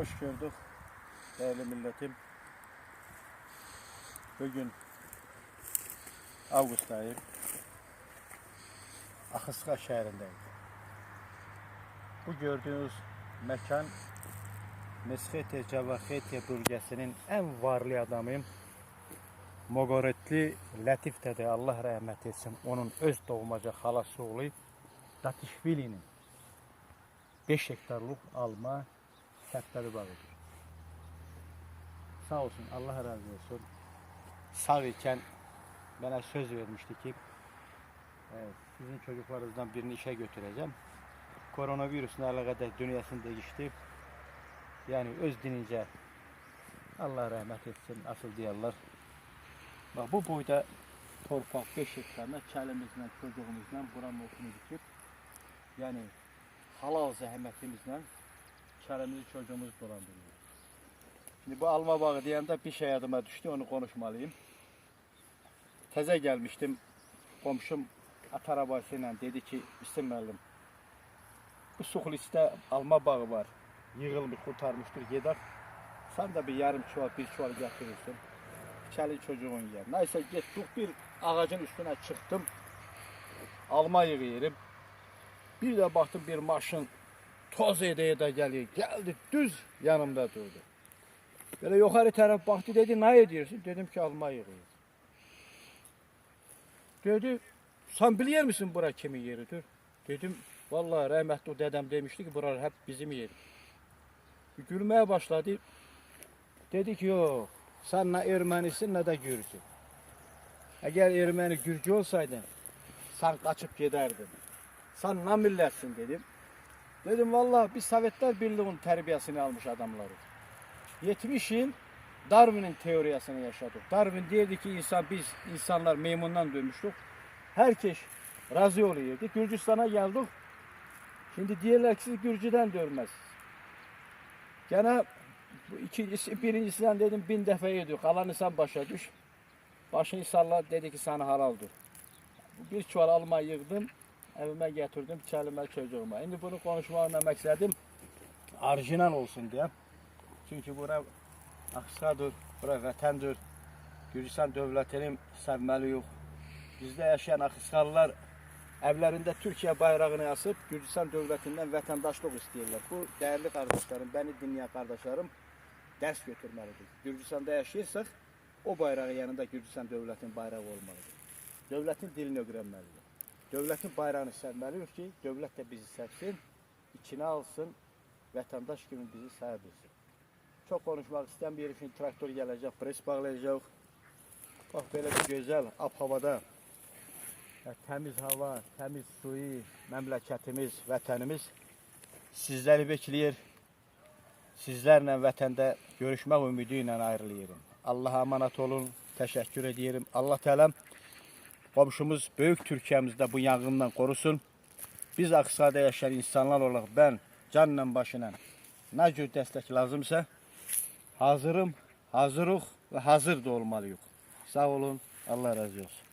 Hoş gördük değerli milletim. Bugün Ağustos ayı. Akıska şehrindeyiz. Bu gördüğünüz mekan Meskhete Cavakhete bölgesinin en varlı adamıyım. Mogoretli Latif dede Allah rahmet etsin. Onun öz doğmaca halası oğlu Datişvili'nin 5 hektarlık alma sərtləri bağıdır. Sağ olsun, Allah razı olsun. Sağ ikən mənə söz vermişdi ki, evet, sizin çocuklarınızdan birini işe götüreceğim. Koronavirüsün əlaqədar dünyasını değişti. Yani öz dinince Allah rahmet etsin, asıl diyorlar. Bak bu boyda torpaq 5 hektarla kəlimizlə, çocuğumuzla bura mokunu dikib, yani halal zəhmətimizlə kəlimizi çocuğumuz dolandırıyor. Şimdi bu alma bağı deyəndə bir şey adıma düştü, onu konuşmalıyım. Təzə gelmiştim, komşum at arabasıyla dedi ki, İstim müəllim, bu Suxlisdə alma bağı var, yığılmış, kurtarmıştır, gedək. Sen de bir yarım çuval, bir çuval getirirsin. Çəli çocuğun yer. Neyse getdik bir ağacın üstüne çıktım. Alma yığıyorum. Bir de baktım bir maşın toz ede ede geliyor. Geldi düz yanımda durdu. Böyle yukarı taraf baktı dedi ne ediyorsun? Dedim ki alma yığıyorum. Dedi sen biliyor musun bura kimin yeridir? Dedim vallahi rahmetli dedem demişti ki buralar hep bizim yerimiz. Gülmeye başladı. Dedi ki yok sen ne Ermenisin ne de Gürcü. Eğer Ermeni Gürcü olsaydın sen kaçıp giderdin. Sen ne milletsin dedim. Dedim vallahi biz Sovetler Birliği'nin terbiyesini almış adamları. 70 yıl Darwin'in teorisini yaşadık. Darwin derdi ki insan biz insanlar meymundan dönmüştük. Herkes razı oluyordu. Gürcistan'a geldik. Şimdi diyorlar ki siz Gürcü'den dönmezsiniz. Gene ikincisi, birincisinden dedim bin defa yedik. Kalanı sen başa düş. Başını salla dedi ki sana halaldır. Bir çuval alma yığdım. Evime getirdim çelime çocuğuma. Şimdi bunu konuşmamla məqsədim orijinal olsun diye. Çünkü bura Aksadır, bura vətəndir. Gürcistan dövlətinin sevməliyik. Bizdə yaşayan Aksalılar evlərində Türkiyə bayrağını asıb Gürcistan dövlətindən vətəndaşlıq istəyirlər. Bu değerli kardeşlerim, beni dinleyen kardeşlerim ders götürmelidir. Gürcistan'da yaşayırsak o bayrağın yanında Gürcistan dövlətinin bayrağı olmalıdır. Dövlətin dilini öğrenmelidir. Dövlətin bayrağını sevməliyik ki, dövlət də bizi sevsin, içine alsın, vətəndaş kimi bizi sevebilsin. Çok konuşmak istemiyorum şimdi traktör gelecek, pres bağlayacak. Bak böyle bir güzel ap havada. Ya, temiz hava, temiz suyu, memleketimiz, vətənimiz sizleri bekliyor. Sizlerle vətəndə görüşmək ümidi ilə ayrılıyorum. Allah'a emanet olun. Teşekkür ediyorum. Allah Teala komşumuz büyük Türkiye'mizde bu yangından korusun. Biz Aksa'da yaşayan insanlar olarak ben canla başına ne cür destek lazımsa hazırım, hazırıq ve hazır da olmalıyıq. Sağ olun. Allah razı olsun.